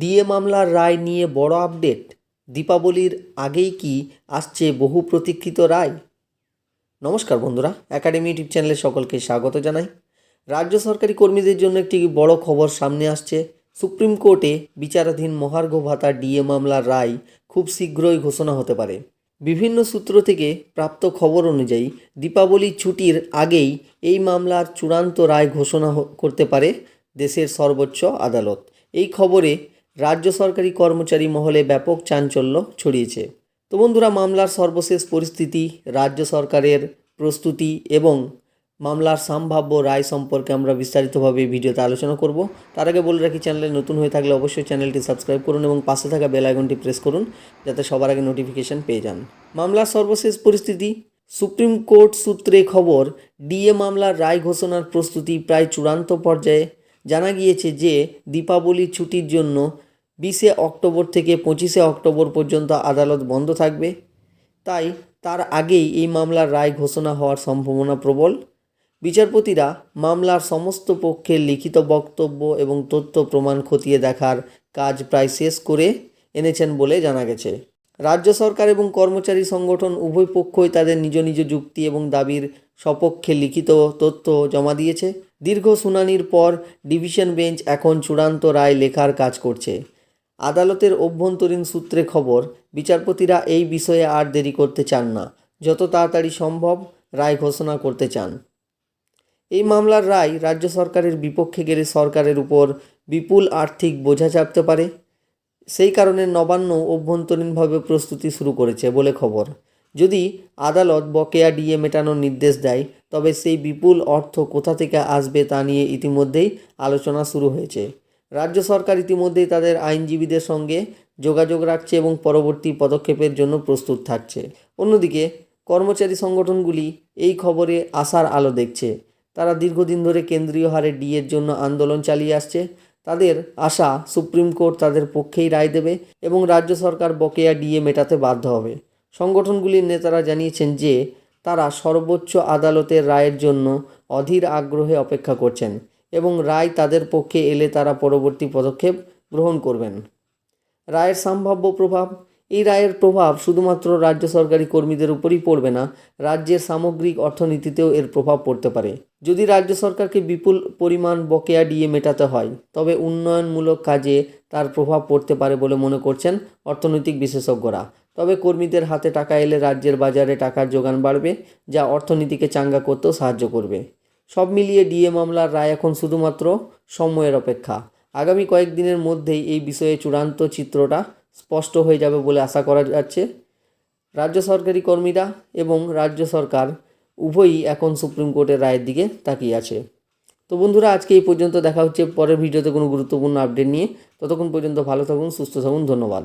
DA মামলার রায় নিয়ে বড় আপডেট? দীপাবলির আগেই কি আসছে বহু প্রতীক্ষিত রায়? নমস্কার বন্ধুরা একাডেমি ইউটিউব চ্যানেলে সকলকে স্বাগত জানাই। রাজ্য সরকারি কর্মীদের জন্য একটি বড় খবর সামনে আসছে। সুপ্রিম কোর্টে বিচারাধীন মহার্ঘ ভাতা ডিএ মামলার রায় খুব শীঘ্রই ঘোষণা হতে পারে। বিভিন্ন সূত্র থেকে প্রাপ্ত খবর অনুযায়ী, দীপাবলি ছুটির আগেই এই মামলার চূড়ান্ত রায় ঘোষণা করতে পারে দেশের সর্বোচ্চ আদালত। এই খবরে রাজ্য সরকারি কর্মচারী মহলে ব্যাপক চাঞ্চল্য ছড়িয়েছে। তো বন্ধুরা, মামলার সর্বশেষ পরিস্থিতি, রাজ্য সরকারের প্রস্তুতি এবং মামলার সম্ভাব্য রায় সম্পর্কে আমরা বিস্তারিতভাবে ভিডিওতে আলোচনা করব। তার আগে বলে রাখি, চ্যানেলে নতুন হয়ে থাকলে অবশ্যই চ্যানেলটি সাবস্ক্রাইব করুন এবং পাশে থাকা বেল আইকনটি প্রেস করুন যাতে সবার আগে নোটিফিকেশন পেয়ে যান। মামলার সর্বশেষ পরিস্থিতি, সুপ্রিম কোর্ট সূত্রে খবর, ডিএ মামলার রায় ঘোষণার প্রস্তুতি প্রায় চূড়ান্ত পর্যায়ে। জানা গিয়েছে যে দীপাবলির ছুটির জন্য বিশে অক্টোবর থেকে পঁচিশে অক্টোবর পর্যন্ত আদালত বন্ধ থাকবে। তাই তার আগেই এই মামলার রায় ঘোষণা হওয়ার সম্ভাবনা প্রবল। বিচারপতিরা মামলার সমস্ত পক্ষের লিখিত বক্তব্য এবং তথ্য প্রমাণ খতিয়ে দেখার কাজ প্রায় শেষ করে এনেছেন বলে জানা গেছে। রাজ্য সরকার এবং কর্মচারী সংগঠন উভয় পক্ষই তাদের নিজ নিজ যুক্তি এবং দাবির সপক্ষে লিখিত তথ্য জমা দিয়েছে। দীর্ঘ শুনানির পর ডিভিশন বেঞ্চ এখন চূড়ান্ত রায় লেখার কাজ করছে। আদালতের অভ্যন্তরীণ সূত্রে খবর, বিচারপতিরা এই বিষয়ে আর দেরি করতে চান না। যত তাড়াতাড়ি সম্ভব রায় ঘোষণা করতে চান। এই মামলার রায় রাজ্য সরকারের বিপক্ষে গেলে সরকারের উপর বিপুল আর্থিক বোঝা চাপতে পারে। সেই কারণে নবান্ন অভ্যন্তরীণভাবে প্রস্তুতি শুরু করেছে বলে খবর। যদি আদালত বকেয়া ডিএ মেটানোর নির্দেশ দেয়, তবে সেই বিপুল অর্থ কোথা থেকে আসবে তা নিয়ে ইতিমধ্যেই আলোচনা শুরু হয়েছে। রাজ্য সরকার ইতিমধ্যেই তাদের আইনজীবীদের সঙ্গে যোগাযোগ রাখছে এবং পরবর্তী পদক্ষেপের জন্য প্রস্তুত থাকছে। অন্যদিকে, কর্মচারী সংগঠনগুলি এই খবরে আশার আলো দেখছে। তারা দীর্ঘদিন ধরে কেন্দ্রীয় হারে ডিএর জন্য আন্দোলন চালিয়ে আসছে। তাদের আশা সুপ্রিম কোর্ট তাদের পক্ষেই রায় দেবে এবং রাজ্য সরকার বকেয়া ডিএ মেটাতে বাধ্য হবে। সংগঠনগুলির নেতারা জানিয়েছেন যে, তারা সর্বোচ্চ আদালতের রায়ের জন্য অধীর আগ্রহে অপেক্ষা করছেন। এবং রায় তাদের পক্ষে এলে তারা পরবর্তী পদক্ষেপ গ্রহণ করবেন। রায়ের সম্ভাব্য প্রভাব, এই রায়ের প্রভাব শুধুমাত্র রাজ্য সরকারি কর্মীদের উপরই পড়বে না, রাজ্যের সামগ্রিক অর্থনীতিতেও এর প্রভাব পড়তে পারে। যদি রাজ্য সরকারকে বিপুল পরিমাণ বকেয়া ডিএ মেটাতে হয়, তবে উন্নয়নমূলক কাজে তার প্রভাব পড়তে পারে বলে মনে করছেন অর্থনৈতিক বিশেষজ্ঞরা। তবে কর্মীদের হাতে টাকা এলে রাজ্যের বাজারে টাকার যোগান বাড়বে, যা অর্থনীতিকে চাঙ্গা করতেও সাহায্য করবে। সব মিলিয়ে ডিএ মামলার রায় এখন শুধুমাত্র সময়ের অপেক্ষা। আগামী কয়েকদিনের মধ্যেই এই বিষয়ে চূড়ান্ত চিত্রটা স্পষ্ট হয়ে যাবে বলে আশা করা যাচ্ছে। রাজ্য সরকারি কর্মীরা এবং রাজ্য সরকার উভয়ই এখন সুপ্রিম কোর্টের রায়ের দিকে তাকিয়ে আছে। তো বন্ধুরা, আজকে এই পর্যন্ত দেখা হচ্ছে। পরের ভিডিওতে কোনো গুরুত্বপূর্ণ আপডেট নিয়ে। ততক্ষণ পর্যন্ত ভালো থাকুন, সুস্থ থাকুন, ধন্যবাদ।